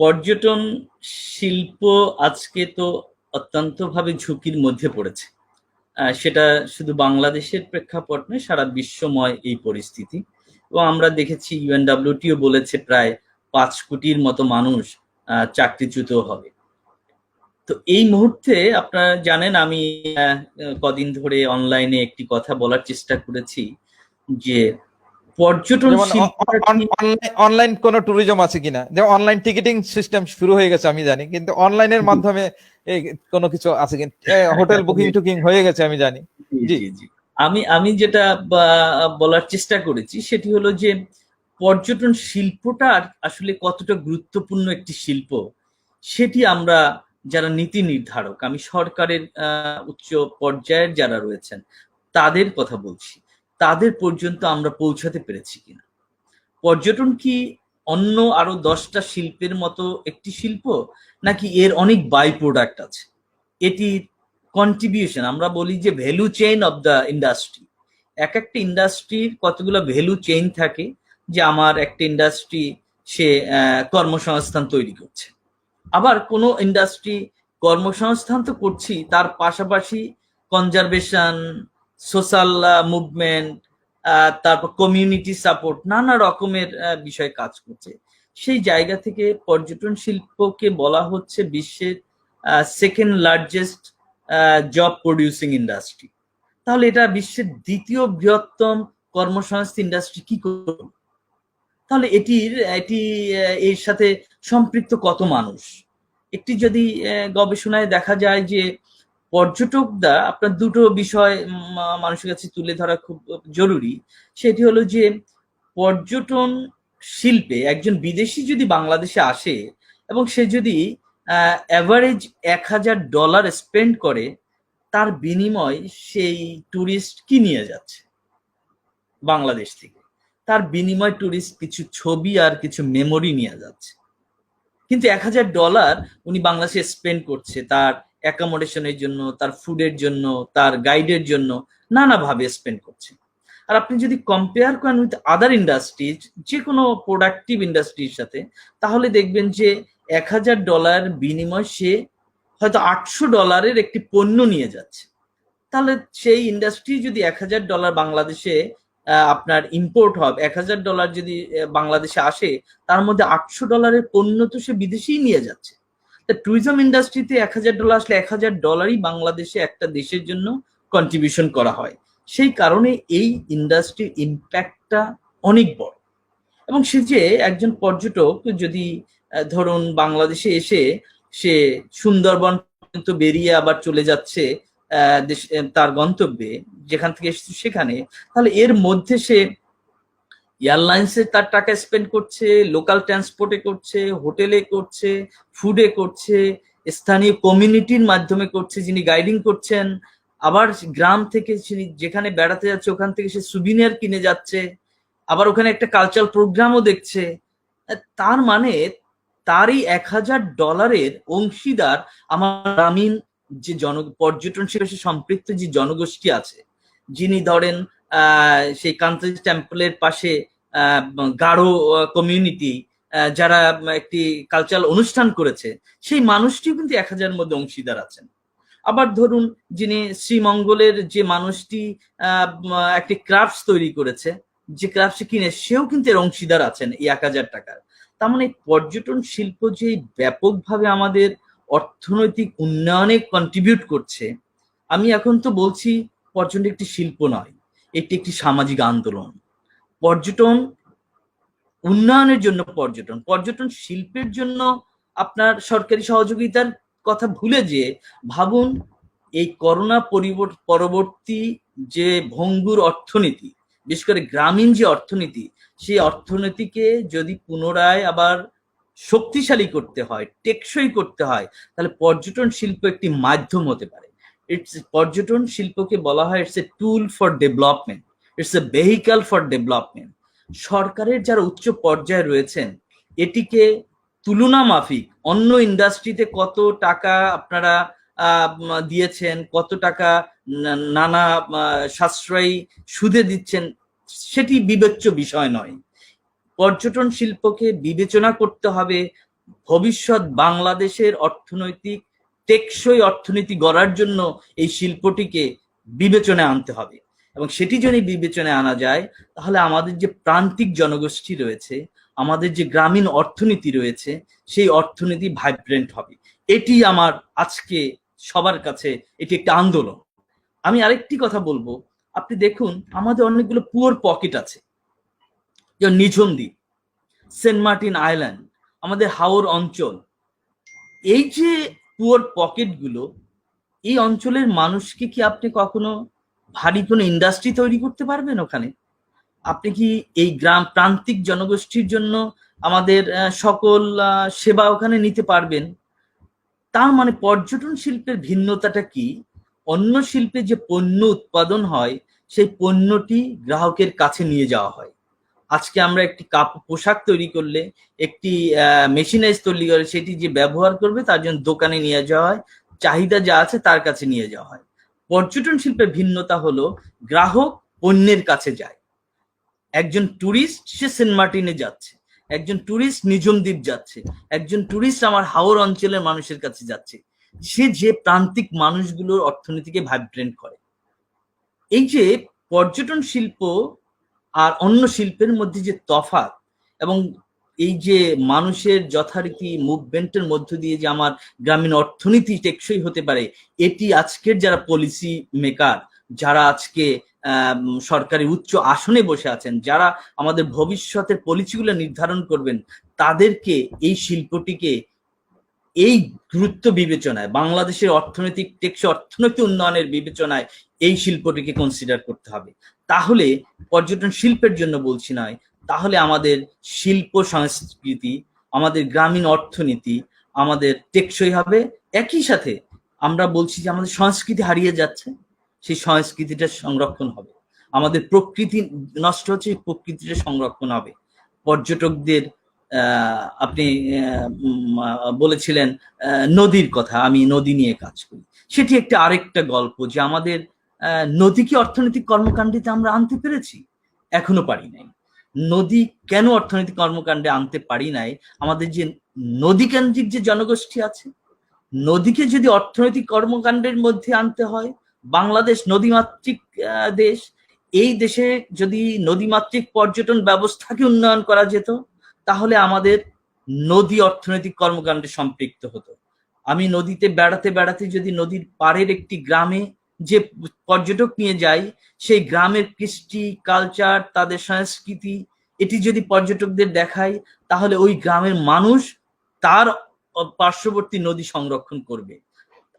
পর্যটন শিল্প আজকে তো অত্যন্তভাবে ঝুঁকির মধ্যে পড়েছে। সেটা শুধু বাংলাদেশের প্রেক্ষাপট নয়, সারা বিশ্বময় এই পরিস্থিতি। এবং আমরা দেখেছি ইউএনডাব্লিউটিও বলেছে প্রায় পাঁচ কোটির মতো মানুষ চাকরিচ্যুত হবে। তো এই মুহূর্তে আপনারা জানেন, আমি কদিন ধরে অনলাইনে একটি কথা বলার চেষ্টা করেছি যে পর্যটন অনলাইন কোন ট্যুরিজম আছে কিনা? যেমন অনলাইন টিকিটিং সিস্টেম শুরু হয়ে গেছে আমি জানি। কিন্তু অনলাইনের মাধ্যমে কোনো কিছু আছে কিনা? হোটেল বুকিং টুকিং হয়ে গেছে আমি জানি। জি জি। আমি আমি যেটা বলার চেষ্টা করেছি সেটি হলো যে পর্যটন শিল্পটা আসলে কতটা গুরুত্বপূর্ণ একটি শিল্প সেটি আমরা যারা নীতি নির্ধারক আমি সরকারের আহ, উচ্চ পর্যায়ের যারা রয়েছেন তাদের কথা বলছি। তাদের পর্যন্ত আমরা পৌঁছাতে পেরেছি কিনা? পর্যটন কি অন্য আরও দশটা শিল্পের মতো একটি শিল্প, নাকি এর অনেক বাই প্রোডাক্ট আছে? এটি কন্ট্রিবিউশন আমরা বলি যে value chain of the industry এক একটা ইন্ডাস্ট্রির কতগুলো ভ্যালু চেইন থাকে, যে আমার একটা ইন্ডাস্ট্রি সে কর্মসংস্থান তৈরি করছে। আবার কোনো ইন্ডাস্ট্রি কর্মসংস্থান তো করছি, তার পাশাপাশি কনজারভেশন সোশ্যাল মুভমেন্ট তারপর কমিউনিটি সাপোর্ট নানা রকমের আহ, বিষয় কাজ করছে। সেই জায়গা থেকে পর্যটন শিল্পকে বলা হচ্ছে বিশ্বের second largest job producing industry তাহলে এটা বিশ্বের দ্বিতীয় বৃহত্তম কর্মসংস্থান ইন্ডাস্ট্রি কি করবে তাহলে এটির এটি এর সাথে সম্পৃক্ত কত মানুষ? একটি যদি গবেষণায় দেখা যায় যে পর্যটকরা আপনার দুটো বিষয় মানুষের কাছে তুলে ধরা খুব জরুরি। সেটি হলো যে, পর্যটন শিল্পে একজন বিদেশি যদি বাংলাদেশে আসে এবং সে যদি অ্যাভারেজ এক হাজার ডলার স্পেন্ড করে, তার বিনিময় সেই ট্যুরিস্ট কি নিয়ে যাচ্ছে? বাংলাদেশ থেকে। তার বিনিময় ট্যুরিস্ট কিছু ছবি আর কিছু মেমোরি নিয়ে যাচ্ছে। কিন্তু এক হাজার ডলার উনি বাংলাদেশে স্পেন্ড করছে, তার অ্যাকোমোডেশনের জন্য, তার ফুডের জন্য, তার গাইডের জন্য নানাভাবে স্পেন্ড করছে। আর আপনি যদি কম্পেয়ার করেন উইথ আদার ইন্ডাস্ট্রিজ যে কোনো প্রোডাক্টিভ ইন্ডাস্ট্রির সাথে, তাহলে দেখবেন যে এক হাজার ডলার বিনিময় সে হয়তো আটশো ডলারের একটি পণ্য নিয়ে যাচ্ছে। তাহলে সেই ইন্ডাস্ট্রি যদি এক হাজার ডলার বাংলাদেশে আপনার ইম্পোর্ট হবে, এক হাজার ডলার যদি বাংলাদেশে আসে, তার মধ্যে আটশো ডলারের পণ্য তো সে বিদেশেই নিয়ে যাচ্ছে। তা ট্যুরিজম ইন্ডাস্ট্রিতে এক হাজার ডলার আসলে এক হাজার ডলারই বাংলাদেশে একটা দেশের জন্য কন্ট্রিবিউশন করা হয়। সেই কারণে এই ইন্ডাস্ট্রির ইম্প্যাক্টটা অনেক বড়। এবং সে যে একজন পর্যটক যদি ধরুন বাংলাদেশে এসে সে সুন্দরবন পর্যন্ত বেরিয়ে আবার চলে যাচ্ছে তার গন্তব্যে, যেখান থেকে এসেছে সেখানে, তাহলে এর মধ্যে সে এয়ারলাইন্সে তার টাকা স্পেন্ড করছে লোকাল ট্রান্সপোর্টে করছে হোটেলে করছে ফুডে করছে, স্থানীয় কমিউনিটির মাধ্যমে করছে, যিনি গাইডিং করছেন। আবার গ্রাম থেকে যেখানে বেড়াতে যাচ্ছে, ওখান থেকে সে সুবিনিয়ার কিনে যাচ্ছে। আবার ওখানে একটা কালচারাল প্রোগ্রামও দেখছে। তার মানে তারই এক হাজার ডলারের অংশীদার আমার গ্রামীণ যে জন, পর্যটন শিল্পে সম্পৃক্ত যে জনগোষ্ঠী আছে, যিনি ধরেন সেই কান্তাজি টেম্পলের পাশে গাঢ় কমিউনিটি যারা একটি কালচারাল অনুষ্ঠান করেছে, সেই মানুষটিও কিন্তু এক হাজারের মধ্যে অংশীদার আছেন। আবার ধরুন, যিনি শ্রীমঙ্গলের যে মানুষটি একটি ক্রাফটস তৈরি করেছে, যে ক্রাফটস কিনে, সেও কিন্তু এর অংশীদার আছেন এই এক হাজার টাকার। তার মানে পর্যটন শিল্প যে ব্যাপকভাবে আমাদের অর্থনৈতিক উন্নয়নে কন্ট্রিবিউট করছে, আমি এখন তো বলছি পর্যটন একটি শিল্প নয়। এটি একটি সামাজিক আন্দোলন। পর্যটন উন্নয়নের জন্য পর্যটন। পর্যটন শিল্পের জন্য আপনার সরকারি সহযোগিতার কথা ভুলে যে ভাবুন, এই করোনা পরিবর- পরবর্তী যে ভঙ্গুর অর্থনীতি, বিশেষ করে গ্রামীণ যে অর্থনীতি, সেই অর্থনীতিকে যদি পুনরায় আবার শক্তিশালী করতে হয়, টেকসই করতে হয়, তাহলে পর্যটন শিল্প একটি মাধ্যম হতে পারে। ইটস পর্যটন শিল্পকে বলা হয় it's a tool for development it's a vehicle for development সরকারের যারা উচ্চ পর্যায়ে রয়েছেন, এটিকে তুলনা মাফিক অন্য ইন্ডাস্ট্রিতে কত টাকা আপনারা দিয়েছেন, কত টাকা নানা সাশ্রয়ী সুদে দিচ্ছেন, সেটি বিবেচ্য বিষয় নয়। পর্যটন শিল্পকে বিবেচনা করতে হবে। ভবিষ্যৎ বাংলাদেশের অর্থনৈতিক টেকসই অর্থনীতি গড়ার জন্য এই শিল্পটিকে বিবেচনায় আনতে হবে। এবং সেটি যদি বিবেচনায় আনা যায়, তাহলে আমাদের যে প্রান্তিক জনগোষ্ঠী রয়েছে, আমাদের যে গ্রামীণ অর্থনীতি রয়েছে, সেই অর্থনীতি ভাইব্রেন্ট হবে। এটি আমার আজকে সবার কাছে এটি একটা আন্দোলন। আমি আরেকটি কথা বলব। আপনি দেখুন, আমাদের অনেকগুলো পুয়ার পকেট আছে। যেমন Nijhum Dwip Saint Martin island, আমাদের হাওর অঞ্চল। এই যে পুয়ার পকেটগুলো এই অঞ্চলের মানুষকে কি আপনি কখনো ভারী কোনো ইন্ডাস্ট্রি তৈরি করতে পারবেন ওখানে? আপনি কি এই গ্রাম প্রান্তিক জনগোষ্ঠীর জন্য আমাদের সকল সেবা ওখানে নিতে পারবেন? তার মানে পর্যটন শিল্পের ভিন্নতাটা কি? অন্য শিল্পে যে পণ্য উৎপাদন হয়, সেই পণ্যটি গ্রাহকের কাছে নিয়ে যাওয়া হয়। আজকে আমরা একটি কাপ পোশাক তৈরি করলে, একটি মেশিনাইজ তৈরি করে সেটি যে ব্যবহার করবে তার জন্য দোকানে নিয়ে যাওয়া হয়, চাহিদা যা আছে তার কাছে নিয়ে যাওয়া হয়। পর্যটন শিল্পের ভিন্নতা হলো গ্রাহক পণ্যের কাছে যায়। একজন ট্যুরিস্ট সে সেন্ট মার্টিনে যাচ্ছে, একজন ট্যুরিস্ট নিজমদ্বীপ যাচ্ছে, একজন ট্যুরিস্ট আমার হাওর অঞ্চলের মানুষের কাছে যাচ্ছে। সে যে প্রান্তিক মানুষগুলোর অর্থনীতিকে ভাইব্রেন্ট করে। এই যে পর্যটন শিল্প আর অন্য শিল্পের মধ্যে যে তফাৎ এবং এই যে মানুষের যথারীতি মুভমেন্টের মধ্য দিয়ে যে আমার গ্রামীণ অর্থনীতি টেকসই হতে পারে, এটি আজকের যারা পলিসি মেকার যারা আজকে সরকারি উচ্চ আসনে বসে আছেন, যারা আমাদের ভবিষ্যতের পলিসিগুলো নির্ধারণ করবেন, তাদেরকে এই শিল্পটিকে এই গুরুত্ব বিবেচনায়, বাংলাদেশের অর্থনৈতিক, টেকসই অর্থনৈতিক উন্নয়নের বিবেচনায় এই শিল্পটিকে কনসিডার করতে হবে। তাহলে পর্যটন শিল্পের জন্য বলছি নয়, তাহলে আমাদের শিল্প সংস্কৃতি, আমাদের গ্রামীণ অর্থনীতি, আমাদের টেকসই হবে। একই সাথে আমরা বলছি যে আমাদের সংস্কৃতি হারিয়ে যাচ্ছে, সেই সংস্কৃতিটা সংরক্ষণ হবে। আমাদের প্রকৃতি নষ্ট হচ্ছে প্রকৃতিটা সংরক্ষণ হবে। পর্যটকদের আপনি বলেছিলেন নদীর কথা, আমি নদী নিয়ে কাজ করি। সেটি একটা আরেকটা গল্প যে আমাদের নদীকে অর্থনৈতিক কর্মকাণ্ডেতে আমরা আনতে পেরেছি? এখনও পারি নাই। নদী কেন অর্থনৈতিক কর্মকাণ্ডে আনতে পারি নাই? আমাদের যে নদী কেন্দ্রিক যে জনগোষ্ঠী আছে, নদীকে যদি অর্থনৈতিক কর্মকাণ্ডের মধ্যে আনতে হয়, বাংলাদেশ নদীমাতৃক দেশ, এই দেশে যদি নদীমাতৃক পর্যটন ব্যবস্থাকে উন্নয়ন করা যেত তাহলে আমাদের নদী অর্থনৈতিক কর্মকাণ্ডে সম্পৃক্ত হতো। আমি নদীতে বেড়াতে বেড়াতে যদি নদীর পাড়ের একটি গ্রামে যে পর্যটক নিয়ে যাই, সেই গ্রামের কৃষ্টি কালচার তাদের সংস্কৃতি, এটি যদি পর্যটকদের দেখাই, তাহলে ওই গ্রামের মানুষ তার পার্শ্ববর্তী নদী সংরক্ষণ করবে।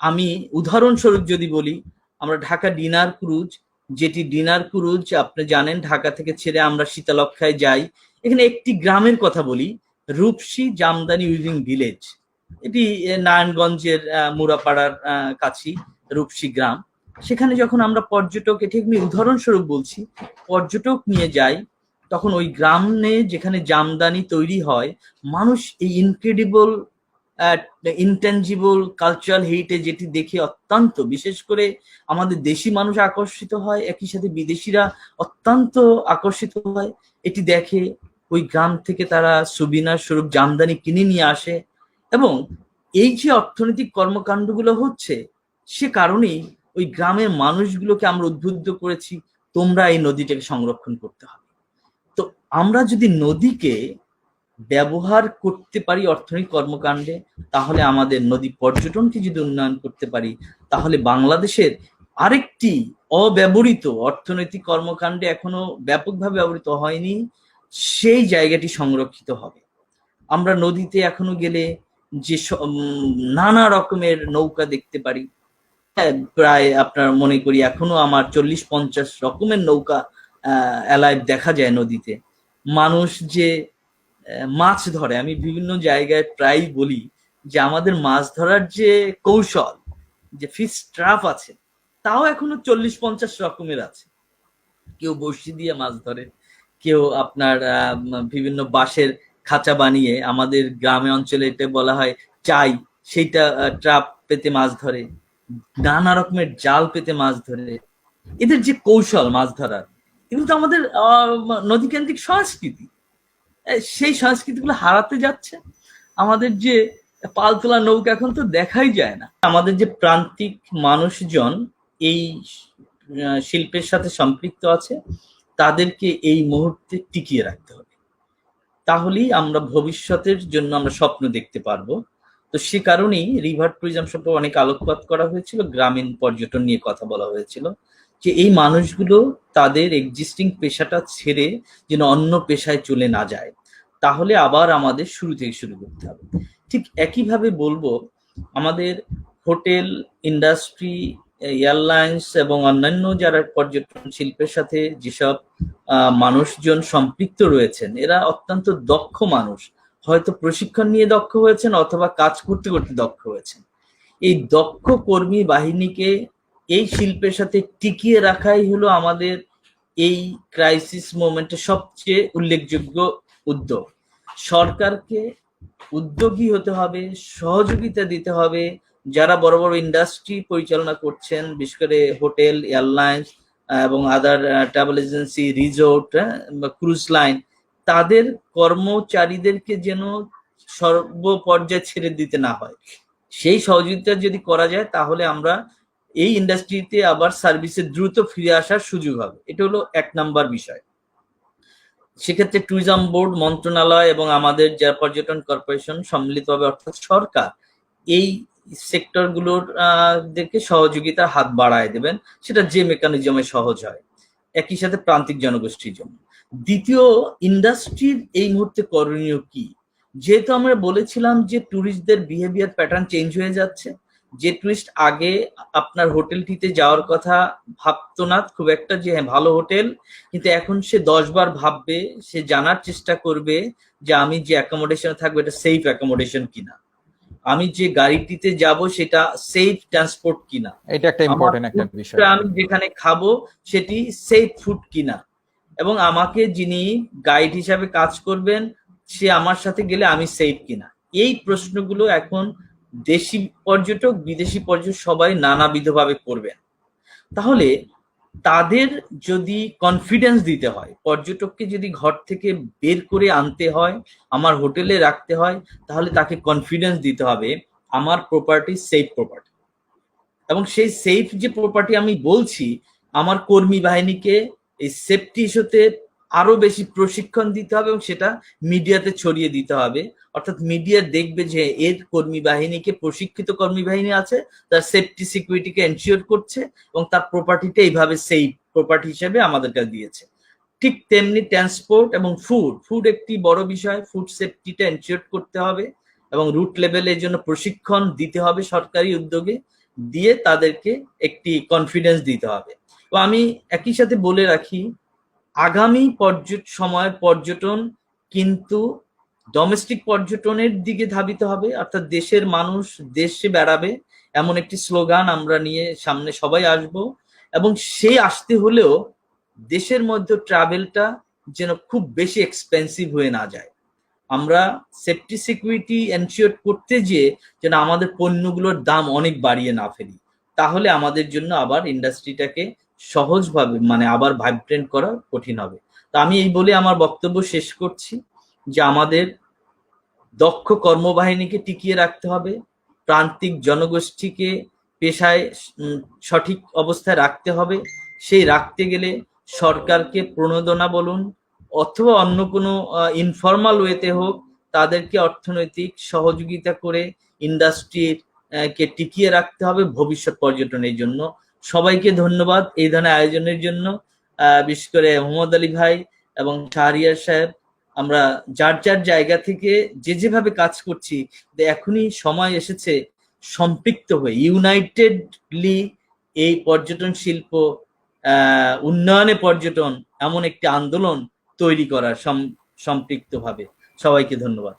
আমি উদাহরণস্বরূপ যদি বলি, আমরা ঢাকা ডিনার ক্রুজ যেটি ডিনার ক্রুজ, আপনি জানেন, ঢাকা থেকে ছেড়ে আমরা শীতলক্ষায় যাই। এখানে একটি গ্রামের কথা বলি, রূপসী জামদানি উইভিং ভিলেজ। এটি নারায়ণগঞ্জের মুরাপাড়ার কাছেই রূপসী গ্রাম। সেখানে যখন আমরা পর্যটক, এটি আমি উদাহরণস্বরূপ বলছি, পর্যটক নিয়ে যাই, তখন ওই গ্রামে যেখানে জামদানি তৈরি হয়, মানুষ এই ইনক্রেডিবল ইনটেনজিবল কালচারাল হেরিটেজ যেটি দেখে অত্যন্ত, বিশেষ করে আমাদের দেশি মানুষ আকর্ষিত হয়, একই সাথে বিদেশিরা অত্যন্ত আকর্ষিত হয়। এটি দেখে ওই গ্রাম থেকে তারা সুবিনার স্বরূপ জামদানি কিনে নিয়ে আসে এবং এই যে অর্থনৈতিক কর্মকাণ্ডগুলো হচ্ছে, সে কারণেই ওই গ্রামের মানুষগুলোকে আমরা উদ্বুদ্ধ করেছি, তোমরা এই নদীটাকে সংরক্ষণ করতে হবে। তো আমরা যদি নদীকে ব্যবহার করতে পারি অর্থনৈতিক কর্মকাণ্ডে তাহলে আমাদের নদী পর্যটনকে যদি উন্নয়ন করতে পারি তাহলে বাংলাদেশের আরেকটি অব্যবহৃত অর্থনৈতিক কর্মকাণ্ডে এখনও ব্যাপকভাবে ব্যবহৃত হয়নি সেই জায়গাটি সংরক্ষিত হবে। আমরা নদীতে এখনও গেলে যে নানা রকমের নৌকা দেখতে পারি। হ্যাঁ, প্রায় আপনার মনে করি এখনও আমার চল্লিশ পঞ্চাশ রকমের নৌকা অ্যালাইভ দেখা যায় নদীতে। মানুষ যে মাছ ধরে। আমি বিভিন্ন জায়গায় প্রায় বলি যে আমাদের মাছ ধরার যে কৌশল, যে ফিস ট্রাপ আছে, তাও এখনও চল্লিশ পঞ্চাশ রকমের আছে। কেউ বড়শি দিয়ে মাছ ধরে, কেউ আপনার বিভিন্ন বাঁশের খাঁচা বানিয়ে আমাদের গ্রামে অঞ্চলে এটা বলা হয় চাই, সেইটা ট্রাপ পেতে মাছ ধরে, নানা রকমের জাল পেতে মাছ ধরে। এদের যে কৌশল মাছ ধরার, এগুলো তো আমাদের নদীকেন্দ্রিক সংস্কৃতি। সেই সংস্কৃতিগুলো হারাতে যাচ্ছে। আমাদের যে পালতোলা নৌকা এখন তো দেখাই যায় না। আমাদের যে প্রান্তিক মানুষজন এই শিল্পের সাথে সম্পৃক্ত আছে, তাদেরকে এই মুহূর্তে টিকিয়ে রাখতে হবে। তাহলেই আমরা ভবিষ্যতের জন্য আমরা স্বপ্ন দেখতে পারব। তো সে কারণেই রিভার ট্যুরিজম সম্পর্কে অনেক আলোকপাত করা হয়েছিল, গ্রামীণ পর্যটন নিয়ে কথা বলা হয়েছিল। যে এই মানুষগুলো তাদের এক্সিস্টিং পেশাটা ছেড়ে যেন অন্য পেশায় চলে না যায়। তাহলে আবার আমাদের শুরু থেকে শুরু করতে হবে। ঠিক একইভাবে বলব, আমাদের হোটেল ইন্ডাস্ট্রি এয়ারলাইন্স এবং অন্যান্য যারা পর্যটন শিল্পের সাথে যেসব মানুষজন সম্পৃক্ত রয়েছেন, এরা অত্যন্ত দক্ষ মানুষ। হয়তো প্রশিক্ষণ নিয়ে দক্ষ হয়েছেন অথবা কাজ করতে করতে দক্ষ হয়েছেন। এই দক্ষ কর্মী বাহিনীকে এই শিল্পের সাথে টিকিয়ে রাখাই হলো আমাদের এই ক্রাইসিস মোমেন্টে সবচেয়ে উল্লেখযোগ্য উদ্যোগ। সরকারকে উদ্যোগী হতে হবে, সহযোগিতা দিতে হবে। যারা বড় বড় ইন্ডাস্ট্রি পরিচালনা করছেন, বিশেষ করে হোটেল এয়ারলাইন্স এবং other travel agency resort cruise line তাদের কর্মচারীদেরকে যেন সর্বপর্যায়ে ছেড়ে দিতে না হয়। সেই সহযোগিতা যদি করা যায়, তাহলে আমরা এই ইন্ডাস্ট্রিতে আবার সার্ভিসে দ্রুত ফিরে আসার সুযোগ হবে। এটা হলো এক নাম্বার বিষয়। সেক্ষেত্রে ট্যুরিজম বোর্ড মন্ত্রণালয় এবং আমাদের যা পর্যটন কর্পোরেশন সম্মিলিতভাবে অর্থাৎ সরকার, এই সেক্টরগুলোর দেরকে সহযোগিতার হাত বাড়ায় দেবেন। সেটা যে মেকানিজমে সহজ হয়, একই সাথে প্রান্তিক জনগোষ্ঠীর জন্য। দ্বিতীয় ইন্ডাস্ট্রির এই মুহূর্তে করণীয় কি? যেহেতু আমরা বলেছিলাম যে ট্যুরিস্টদের বিহেভিয়ার প্যাটার্ন চেঞ্জ হয়ে যাচ্ছে যে টুরিস্ট আগে আপনার হোটেলটিতে যাওয়ার কথা ভাবতো না খুব একটা যে হ্যাঁ ভালো হোটেল কিন্তু এখন সে দশ বার ভাববে সে জানার চেষ্টা করবে যে আমি যে অ্যাকোমোডেশনে থাকব এটা সেফ অ্যাকোমোডেশন কিনা। আমি যে গাড়িটিতে যাব সেটা সেফ ট্রান্সপোর্ট কিনা। এটা একটা ইম্পর্টেন্ট একটা বিষয়। আমি যেখানে খাব সেটি সেফ ফুড কিনা। এবং আমাকে যিনি গাইড হিসাবে কাজ করবেন সে আমার সাথে গেলে আমি সেফ কিনা। এই প্রশ্নগুলো এখন দেশি পর্যটক, বিদেশি পর্যটক সবাই নানাবিধভাবে করবেন। তাহলে তাদের যদি কনফিডেন্স দিতে হয়, পর্যটককে যদি ঘর থেকে বের করে আনতে হয়, আমার হোটেলে রাখতে হয়, তাহলে তাকে কনফিডেন্স দিতে হবে, আমার প্রপার্টি সেফ প্রপার্টি এবং সেই সেফ যে প্রপার্টি আমি বলছি, আমার কর্মী বাহিনীকে এই সেফটি ইস্যুতে আরও বেশি প্রশিক্ষণ দিতে হবে এবং সেটা মিডিয়াতে ছড়িয়ে দিতে হবে। অর্থাৎ মিডিয়া দেখবে যে এর কর্মী বাহিনীকে প্রশিক্ষিত কর্মী বাহিনী আছে, তার সেফটি সিকিউরিটিকে এনশিওর করছে এবং তার প্রপার্টিটা এইভাবে সেই প্রপার্টি হিসেবে আমাদের কাছে দিয়েছে। ঠিক তেমনি ট্রান্সপোর্ট এবং ফুড ফুড একটি বড় বিষয়। ফুড সেফটিটা এনশিওর করতে হবে এবং রুট লেভেলের জন্য প্রশিক্ষণ দিতে হবে সরকারি উদ্যোগে দিয়ে তাদেরকে একটি কনফিডেন্স দিতে হবে। তো আমি একই সাথে বলে রাখি আগামী পর্যট সময়ের পর্যটন কিন্তু ডোমেস্টিক পর্যটনের দিকে ধাবিত হবে। অর্থাৎ দেশের মানুষ দেশে বেড়াবে এমন একটি স্লোগান আমরা নিয়ে সামনে সবাই আসব। এবং সেই আসতে হলেও দেশের মধ্যে ট্রাভেলটা যেন খুব বেশি এক্সপেন্সিভ হয়ে না যায়। আমরা সেফটি সিকিউরিটি এনশিওর করতে যেয়ে যেন আমাদের পণ্যগুলোর দাম অনেক বাড়িয়ে না ফেলি। তাহলে আমাদের জন্য আবার ইন্ডাস্ট্রিটাকে সহজভাবে মানে আবার ভাইব্রেন্ট করা কঠিন হবে। তো আমি এই বলে আমার বক্তব্য শেষ করছি যে আমাদের দক্ষ কর্মবাহিনীকে টিকিয়ে রাখতে হবে, প্রান্তিক জনগোষ্ঠীকে পেশায় সঠিক অবস্থায় রাখতে হবে। সেই রাখতে গেলে সরকারকে প্রণোদনা বলুন অথবা অন্য কোনো ইনফর্মাল ওয়েতে হোক তাদেরকে অর্থনৈতিক সহযোগিতা করে ইন্ডাস্ট্রির কে টিকিয়ে রাখতে হবে ভবিষ্যৎ পর্যটনের জন্য। সবাইকে ধন্যবাদ এই ধরনের আয়োজনের জন্য। বিশেষ করে মোহাম্মদ আলী ভাই এবং শাহরিয়ার সাহেব, আমরা যার যার জায়গা থেকে যে যেভাবে কাজ করছি এখনই সময় এসেছে সম্পৃক্ত হয়ে, ইউনাইটেডলি এই পর্যটন শিল্প উন্নয়নে পর্যটন এমন একটি আন্দোলন তৈরি করার সম্পৃক্ত ভাবে সবাইকে ধন্যবাদ।